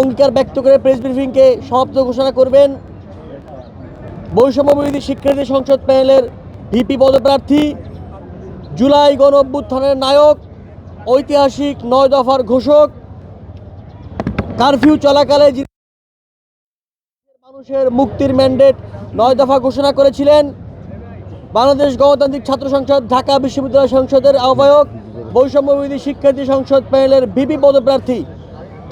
অঙ্গীকার ব্যক্ত করে প্রেস ব্রিফিংকে সমাপ্ত ঘোষণা করবেন। বৈষম্য বিরোধী শিক্ষার্থী সংসদ প্যানেলের ভিপি পদপ্রার্থী, জুলাই গণ অভ্যুত্থানের নায়ক, ঐতিহাসিক নয় দফার ঘোষক কারফিউ চলাকালে মানুষের মুক্তির ম্যান্ডেট নয় দফা ঘোষণা করেছিলেন। বাংলাদেশ গণতান্ত্রিক ছাত্র সংসদ, ঢাকা বিশ্ববিদ্যালয় সংসদের আহ্বায়ক বৈষম্যবিধি শিক্ষার্থী সংসদ প্যানেলের ভিপি পদপ্রার্থী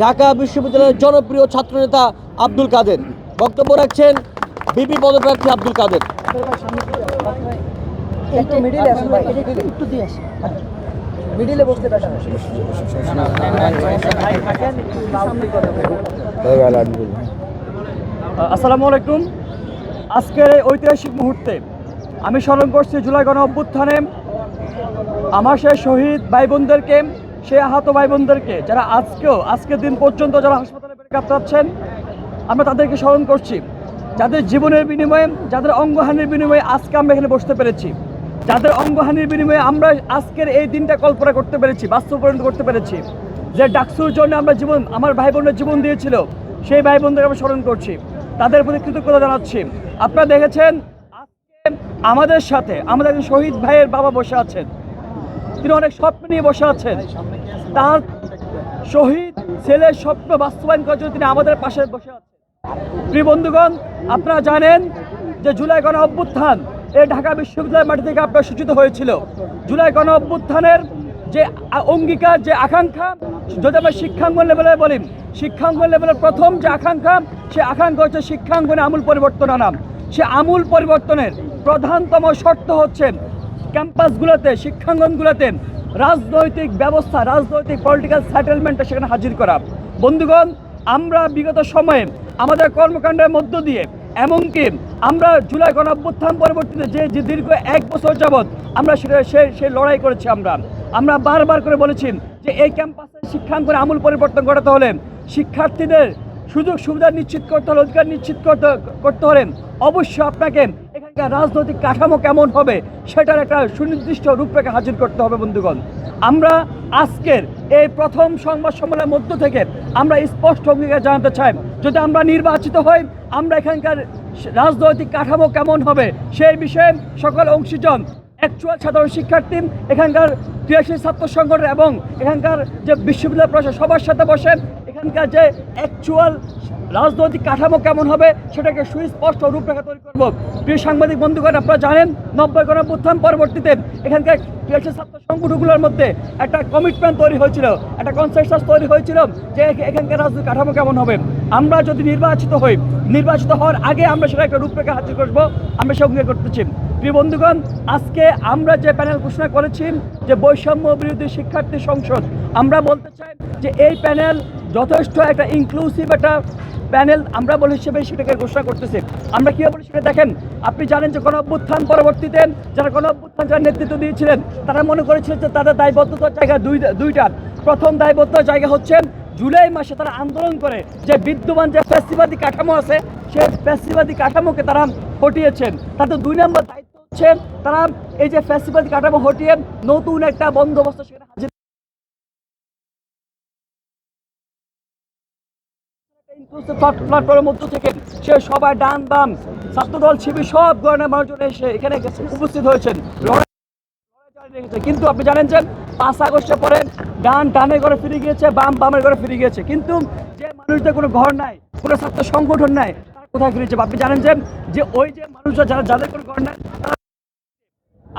ঢাকা বিশ্ববিদ্যালয়ের জনপ্রিয় ছাত্রনেতা আব্দুল কাদের। বক্তব্য রাখছেন ভিপি পদপ্রার্থী আব্দুল কাদের। একটু মিডিলে আসুন ভাই এটা একটু- একটু দিয়ে আসুন। মিডিলে বসতে পারেন আসসালামু আলাইকুম। আজকের এই ঐতিহাসিক মুহূর্তে আমি স্মরণ করছি জুলাই গণ অভ্যুত্থানে আমার সেই শহীদ ভাই বোনদেরকে সেই আহত ভাই বোনদেরকে যারা আজকেও, আজকের দিন পর্যন্ত যারা হাসপাতালে কাতরাচ্ছেন আমরা তাদেরকে স্মরণ করছি, যাদের জীবনের বিনিময়ে, যাদের অঙ্গহানির বিনিময়ে আজকে আমরা এখানে বসতে পেরেছি, যাদের অঙ্গহানির বিনিময়ে আমরা আজকের এই দিনটা কল্পনা করতে পেরেছি বাস্তব করতে পেরেছি, যে ডাকসুর জন্য আমরা জীবন, আমার ভাই বোনের জীবন দিয়েছিল, সেই ভাই বোনদের আমরা স্মরণ করছি, তাদের প্রতি কৃতজ্ঞতা জানাচ্ছি। আপনারা দেখেছেন, আজকে আমাদের সাথে আমাদের শহীদ ভাইয়ের বাবা বসে আছেন। তিনি অনেক স্বপ্ন নিয়ে বসে আছেন। তার শহীদ ছেলের স্বপ্ন বাস্তবায়ন করার জন্য তিনি আমাদের পাশে বসে আছেন। প্রিয় বন্ধুগণ, আপনারা জানেন যে জুলাই গণ অভ্যুত্থান এই ঢাকা বিশ্ববিদ্যালয়ের মাটি থেকে আপনার সূচিত হয়েছিল। জুলাই গণ অভ্যুত্থানের যে অঙ্গীকার, যে আকাঙ্ক্ষা, যদি আমরা শিক্ষাঙ্গন লেভেলে বলি, শিক্ষাঙ্গন লেভেলের প্রথম যে আকাঙ্ক্ষা সে আকাঙ্ক্ষা হচ্ছে শিক্ষাঙ্গনে আমূল পরিবর্তন আনাম সে আমূল পরিবর্তনের প্রধানতম শর্ত হচ্ছে ক্যাম্পাসগুলোতে, শিক্ষাঙ্গনগুলোতে রাজনৈতিক ব্যবস্থা, রাজনৈতিক পলিটিক্যাল সেটেলমেন্টটা সেখানে হাজির করা। বন্ধুগণ, আমরা বিগত সময়ে আমাদের কর্মকাণ্ডের মধ্য দিয়ে, এমনকি আমরা জুলাই গণ অভ্যুত্থান পরবর্তীতে যে যে দীর্ঘ এক বছর যাবৎ আমরা সেটা, সে সে লড়াই করেছি আমরা। আমরা বারবার করে বলেছি যে, এই ক্যাম্পাসের শিক্ষাঙ্গনে আমূল পরিবর্তন ঘটাতে হলে শিক্ষার্থীদের সুযোগ সুবিধা নিশ্চিত করতে হলে, অধিকার নিশ্চিত করতে করতে হলে অবশ্যই আপনাকে রাজনৈতিক কাঠামো কেমন হবে, সেটার একটা সুনির্দিষ্ট রূপরেখা হাজির করতে হবে বন্ধুগণ। আমরা আজকের এই প্রথম সংবাদ সম্মেলনের মধ্য থেকে আমরা স্পষ্ট অঙ্গীকার জানাতে চাই। যদি আমরা নির্বাচিত হই, আমরা এখানকার রাজনৈতিক কাঠামো কেমন হবে, সেই বিষয়ে সকল অংশীজন অ্যাকচুয়াল সাধারণ শিক্ষার্থী, এখানকার ক্রিয়াশীল ছাত্র সংগঠন এবং এখানকার যে বিশ্ববিদ্যালয় প্রশাসন সবার সাথে বসে, এখানকার যে অ্যাকচুয়াল রাজনৈতিক কাঠামো কেমন হবে সেটাকে সুস্পষ্ট রূপরেখা তৈরি করব। প্রিয় সাংবাদিক বন্ধুগণ, আপনারা জানেন, নব্বই গণপ্রত্থান পরবর্তীতে এখানকার ক্রিয়াশীল ছাত্র সংগঠনগুলোর মধ্যে একটা কমিটমেন্ট তৈরি হয়েছিল, একটা কনসেনসাস তৈরি হয়েছিল যে এখানকার রাজনৈতিক কাঠামো কেমন হবে। আমরা যদি নির্বাচিত হই, নির্বাচিত হওয়ার আগে আমরা সেটা একটা রূপরেখা হাজির করব, আমরা সে অঙ্গীকার করতেছি। প্রিয় বন্ধুগণ, আজকে আমরা যে প্যানেল ঘোষণা করেছি যে বৈষম্য বিরোধী শিক্ষার্থী সংসদ, আমরা বলতে চাই যে এই প্যানেল যথেষ্ট একটা ইনক্লুসিভ একটা প্যানেল আমরা বলে হিসেবে সেটাকে ঘোষণা করতেছি। আমরা কীভাবে বলি সেটা দেখেন, আপনি জানেন যে কোনো অভ্যুত্থান পরবর্তীতে যারা কোনো অভ্যুত্থান যারা নেতৃত্ব দিয়েছিলেন, তারা মনে করেছিলেন যে তাদের দায়বদ্ধতার জায়গা দুই, দুইটা। প্রথম দায়বদ্ধতার জায়গা হচ্ছে জুলাই মাসে তারা আন্দোলন করে যে বিদ্যমান যে ফ্যাসিবাদী কাঠামো আছে, সেই ফ্যাসিবাদী কাঠামোকে তারা হটিয়েছেন। তাদের দুই নম্বর দায়িত্ব হচ্ছে তারা এই যে ফ্যাসিবাদী কাঠামো হটিয়ে নতুন একটা বন্দোবস্ত সেখানে হাজির প্ল্যাটফর্মের মধ্য থেকে সে সবাই ডান বাম সব ধরনের মানুষজন এসে এখানে উপস্থিত হয়েছেন। কিন্তু আপনি জানেন যে পাঁচ আগস্টের পরে ডান ঘরে ফিরে গিয়েছে, বাম বামের ঘরে ফিরে গিয়েছে। কিন্তু যে মানুষদের কোনো ঘর নাই, কোনো ছাত্র সংগঠন নাই, তারা কোথায় ফিরেছে? আপনি জানেন যে যে ওই যে মানুষরা, যারা যাদের কোনো ঘর নাই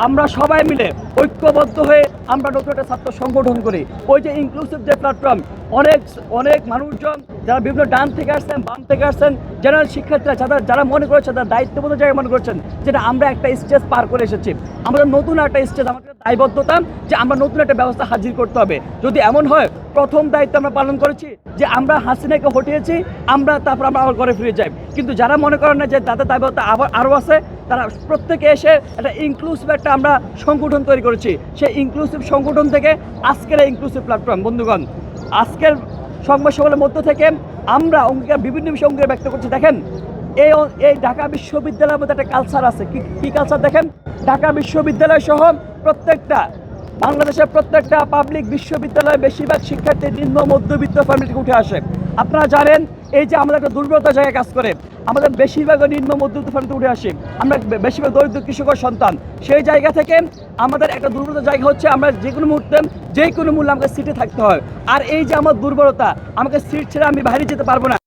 আমরা সবাই মিলে ঐক্যবদ্ধ হয়ে আমরা নতুন একটা ছাত্র সংগঠন করি। ওই যে ইনক্লুসিভ যে প্ল্যাটফর্ম অনেক অনেক মানুষজন যারা বিভিন্ন ডান থেকে আসছেন, বাম থেকে আসছেন জেনারেল শিক্ষার্থীরা, যারা যারা মনে করেছেন তারা দায়িত্ববোধ জায়গায় মনে করছেন যেটা আমরা একটা স্টেজ পার করে এসেছি। আমাদের নতুন একটা স্টেজ আমাদের দায়বদ্ধতা যে আমরা নতুন একটা ব্যবস্থা হাজির করতে হবে। যদি এমন হয়, প্রথম দায়িত্ব আমরা পালন করেছি যে আমরা হাসিনাকে হটিয়েছি, আমরা তারপর আমরা আবার ঘরে ফিরে যাই। কিন্তু যারা মনে করেন না যে তাদের দায়বদ্ধ আবার আরও আছে তারা প্রত্যেকে এসে একটা ইনক্লুসিভ একটা আমরা সংগঠন তৈরি করেছি। সেই ইনক্লুসিভ সংগঠন থেকে আজকের এই ইনক্লুসিভ প্ল্যাটফর্ম বন্ধুগণ, আজকের সংবাদ সম্মেলনের মধ্য থেকে আমরা অঙ্গীকার, বিভিন্ন বিষয়ে অঙ্গীকার ব্যক্ত করছি। দেখেন, এই এই ঢাকা বিশ্ববিদ্যালয়ের মধ্যে একটা কালচার আছে। কি কি কালচার দেখেন? ঢাকা বিশ্ববিদ্যালয় সহ প্রত্যেকটা, বাংলাদেশের প্রত্যেকটা পাবলিক বিশ্ববিদ্যালয়ে বেশিরভাগ শিক্ষার্থী নিম্ন, মধ্যবিত্ত ফ্যামিলি থেকে উঠে আসে। আপনারা জানেন, এই যে আমাদের একটা দুর্বলতা জায়গায় কাজ করে। আমাদের বেশিরভাগ নিম্ন মধ্যবিত্ত ফ্যামিলিতে উঠে আসি। আমরা বেশিরভাগ দরিদ্র কৃষকের সন্তান। সেই জায়গা থেকে আমাদের একটা দুর্বলতা জায়গা হচ্ছে, আমরা যে কোনো মুহূর্তে, যে কোনো মূল্যে আমাকে সিটে থাকতে হয়। আর এই যে আমার দুর্বলতা, আমাকে সিট ছেড়ে আমি বাইরে যেতে পারব না।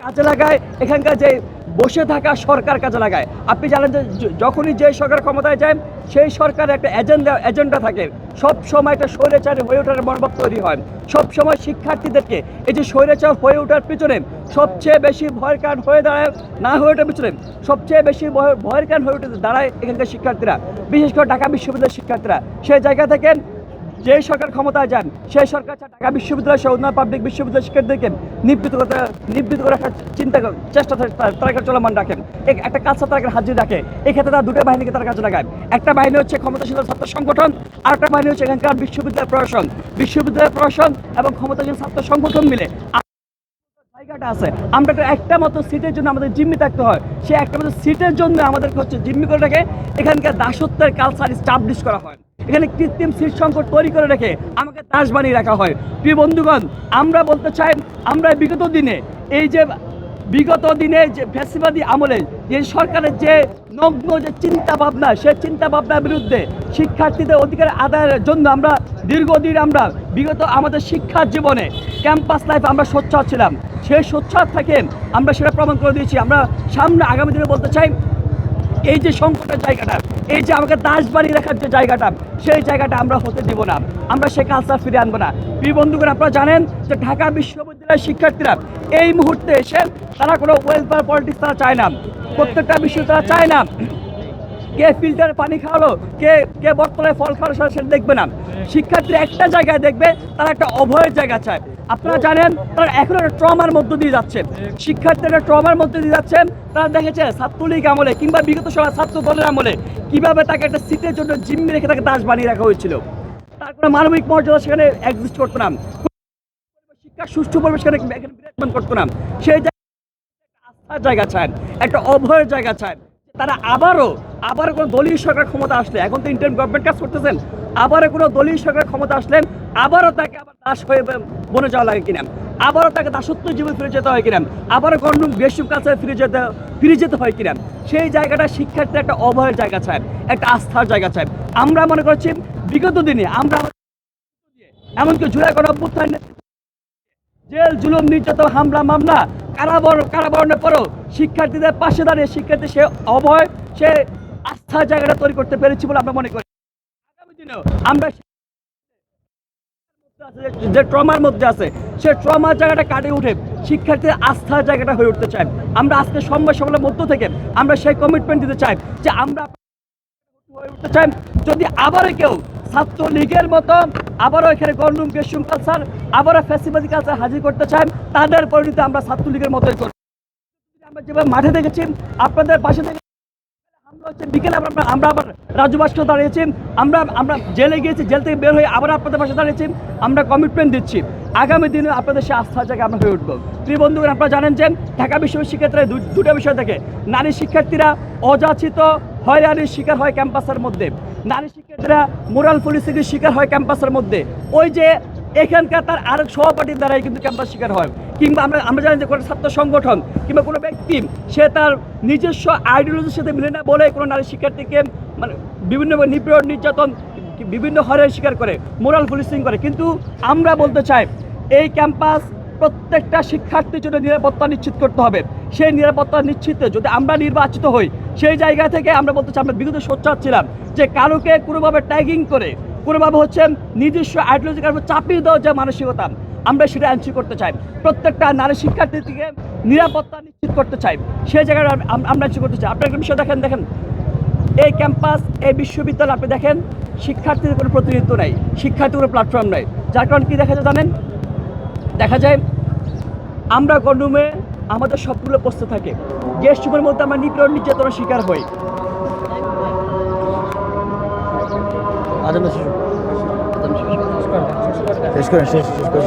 কাজে লাগায় এখানকার যে বসে থাকা সরকার কাজে লাগায়। আপনি জানেন যে যখনই যে সরকার ক্ষমতায় যায়, সেই সরকারের একটা এজেন্ডা এজেন্ডা থাকে। সব সময় একটা স্বৈরাচারী হয়ে ওঠার মনোভাব তৈরি হয়। সব সময় শিক্ষার্থীদেরকে এই যে স্বৈরাচার হয়ে ওঠার পিছনে সবচেয়ে বেশি ভয়ের কারণ হয়ে দাঁড়ায়, না হয়ে ওঠার পিছনে সবচেয়ে বেশি ভয়- ভয়ের কারণ হয়ে উঠে দাঁড়ায় এখানকার শিক্ষার্থীরা। বিশেষ করে ঢাকা বিশ্ববিদ্যালয়ের শিক্ষার্থীরা। সেই জায়গা থেকে যে সরকার ক্ষমতায় যান, সেই সরকার ঢাকা বিশ্ববিদ্যালয় সহ অন্যান্য পাবলিক বিশ্ববিদ্যালয় শিক্ষার্থীদেরকে নিবৃত করতে নিবৃত করে রাখার চিন্তা চেষ্টা তারা- চলমান রাখেন। এক- একটা কাজ তারা হাজির রাখে, এক্ষেত্রে তারা দুটো বাহিনীকে তারা কাজে লাগায়। একটা বাহিনী হচ্ছে ক্ষমতাসীন ছাত্র সংগঠন, আর একটা বাহিনী হচ্ছে এখানকার বিশ্ববিদ্যালয় প্রশাসন। বিশ্ববিদ্যালয় প্রশাসন এবং ক্ষমতাশীল ছাত্র সংগঠন মিলে জায়গাটা আছে। আমরা একটা মতো সিটের জন্য আমাদের জিম্মি থাকতে হয়। সেই একটা মতো সিটের জন্য আমাদের হচ্ছে জিম্মি করে রাখে এখানকার দাসত্বের কালচার স্টাবলিশ করা হয়। এখানে কৃত্রিম শীত সংকট তৈরি করে রেখে আমাকে দাস বানিয়ে রাখা হয়। প্রিয় বন্ধুগণ, আমরা বলতে চাই, আমরা বিগত দিনে, এই যে বিগত দিনে যে ফ্যাসিবাদী আমলে যে সরকারের যে নগ্ন যে চিন্তা ভাবনা সে চিন্তা ভাবনার বিরুদ্ধে শিক্ষার্থীদের অধিকার আদায়ের জন্য আমরা দীর্ঘদিন আমরা বিগত আমাদের শিক্ষার জীবনে ক্যাম্পাস লাইফ আমরা সোচ্চার ছিলাম। সেই সোচ্চার থেকে আমরা সেটা প্রমাণ করে দিয়েছি। আমরা সামনে আগামী দিনে বলতে চাই এই যে সংকটের জায়গাটা, এই যে আমাকে দাস বাড়ি রাখার যে জায়গাটা, সেই জায়গাটা আমরা হতে দিব না। আমরা সে কালচার ফিরে আনব না। প্রিয় বন্ধুগণ, আপনারা জানেন যে ঢাকা বিশ্ববিদ্যালয়ের শিক্ষার্থীরা এই মুহূর্তে এসে তারা কোনো ওয়েলফেয়ার পলিটিক্স তারা চায় না। প্রত্যেকটা বিষয় তারা চায় না। কে ফিল্টারে পানি খাওয়ালো, কে কে বর্তমানে ফল খাওয়ালো সেটা দেখবে না। শিক্ষার্থীরা একটা জায়গায় দেখবে, তারা একটা অভয়ের জায়গা চায়। আপনারা জানেন, তারা এখন একটা ট্রমার মধ্য দিয়ে যাচ্ছে। শিক্ষার্থীরা ট্রমার মধ্যে দিয়ে যাচ্ছেন তারা দেখেছে ছাত্রলীগ আমলে কিংবা বিগত সময় ছাত্র দলের আমলে কীভাবে তাকে একটা সিটের জন্য জিম্মি রেখে তাকে দাস বানিয়ে রাখা হয়েছিল। তার কোনো মানবিক মর্যাদা সেখানে এক্সিস্ট করতো না। শিক্ষা সুষ্ঠু পরিবেশ সেখানে বিরাজমান করতো না। সেই জায়গায় আস্থার জায়গা চায়, একটা অভয়ের জায়গা চান তারা আবারও আবার কোনো দলীয় সরকার ক্ষমতা আসলে। এখন তো ইন্টার্ন গভর্নমেন্ট কাজ করতেছেন। আবারও কোনো দলীয় সরকার ক্ষমতা আসলেন, আবারও তাকে আবার দাস হয়ে বনে যাওয়া লাগে কিনা? আবারও তাকে দাসত্ব জীবন ফিরে যেতে হয় কিনা? আবারও কোনো বেশি কাছে ফিরে যেতে ফিরে যেতে হয় কিনা? সেই জায়গাটা শিক্ষার্থীর একটা অভয়ের জায়গা চায়, একটা আস্থার জায়গা চায়। আমরা মনে করছি, বিগত দিনে আমরা এমনকি জুলাই গণ অভ্যুত্থান জেল, জুলুম, নির্যাতন, হামলা, মামলা, কারাবর কারাবরণের পরেও শিক্ষার্থীদের পাশে দাঁড়িয়ে শিক্ষার্থী সে অভয়, সে আস্থার জায়গাটা তৈরি করতে পেরেছি বলে আমরা মনে করি। আগামী আমরা যে ট্রমার মধ্যে আছে, সে ট্রমার জায়গাটা কাটিয়ে উঠে শিক্ষার্থীর আস্থার জায়গাটা হয়ে উঠতে চাই আমরা আজকে সকলের মধ্য থেকে আমরা সেই কমিটমেন্ট দিতে চাই যে আমরা চান যদি আবারও কেউ ছাত্র লীগের মতো আবারও এখানে গণরুম গেস্টুম কালচার আবারও ফ্যাসিবাদী কালচার হাজির করতে চান, তাদের পরিণতি আমরা ছাত্রলীগের মতোই করব। আমরা যেভাবে মাঠে দেখেছি, আপনাদের পাশে থেকে আমরা হচ্ছে বিকেলে আমরা আমরা আবার রাজু ভাস্কর দাঁড়িয়েছি। আমরা আমরা জেলে গিয়েছি, জেল থেকে বের হয়ে আবার আপনাদের পাশে দাঁড়িয়েছি। আমরা কমিটমেন্ট দিচ্ছি। আগামী দিনে আপনাদের সে আস্থার জায়গায় আমরা হয়ে উঠবো। প্রিয় বন্ধুগণ, আপনারা জানেন যে ঢাকা বিশ্ববিদ্যালয় দু- দুটো বিষয় থেকে। নারী শিক্ষার্থীরা অযাচিত, হয়রানির শিকার হয় ক্যাম্পাসের মধ্যে। নারী শিক্ষার্থীরা মোরাল পুলিশের শিকার হয় ক্যাম্পাসের মধ্যে। ওই যে এখানকার তার আরেক সহপাঠীর দ্বারাই কিন্তু ক্যাম্পাস শিকার হয়। কিংবা আমরা আমরা জানি যে কোনো ছাত্র সংগঠন কিংবা কোনো ব্যক্তি, সে তার নিজস্ব আইডিওলজির সাথে মিলে না বলে কোনো নারী শিক্ষার্থীকে মানে বিভিন্ন নিপীড়ন, নির্যাতন, বিভিন্ন হরের শিকার করে, মোরাল পুলিশিং করে। কিন্তু আমরা বলতে চাই এই ক্যাম্পাস প্রত্যেকটা শিক্ষার্থীর জন্য নিরাপত্তা নিশ্চিত করতে হবে। সেই নিরাপত্তা নিশ্চিতে যদি আমরা নির্বাচিত হই, সেই জায়গা থেকে আমরা বলতে চাই, আমরা বিগত সোচ্চার ছিলাম যে কারোকে কোনোভাবে ট্যাগিং করে, কোনোভাবে হচ্ছে নিজস্ব আইডিওলজি কারণে চাপিয়ে দেওয়ার যে মানসিকতা, আমরা সেটা অ্যান্সি করতে চাই। প্রত্যেকটা নারী শিক্ষার্থীকে নিরাপত্তা নিশ্চিত করতে চাই। সেই জায়গায় আম- আমরা অ্যান্সি করতে চাই। আপনার বিষয় দেখেন দেখেন। এই ক্যাম্পাস, এই বিশ্ববিদ্যালয়, আপনি দেখেন, শিক্ষার্থীদের কোনো প্রতিনিধিত্ব নেই শিক্ষার্থীর কোনো প্ল্যাটফর্ম নেই। যার কারণে কী দেখা যায় জানেন? দেখা যায় আমরা গণরুমে আমাদের সবগুলো প্রস্তুত থাকে। গেস্ট রুমের মধ্যে আমরা নিপীড়ন নির্যাতনের শিকার হই। শেষ শেষ করেন শেষ শেষ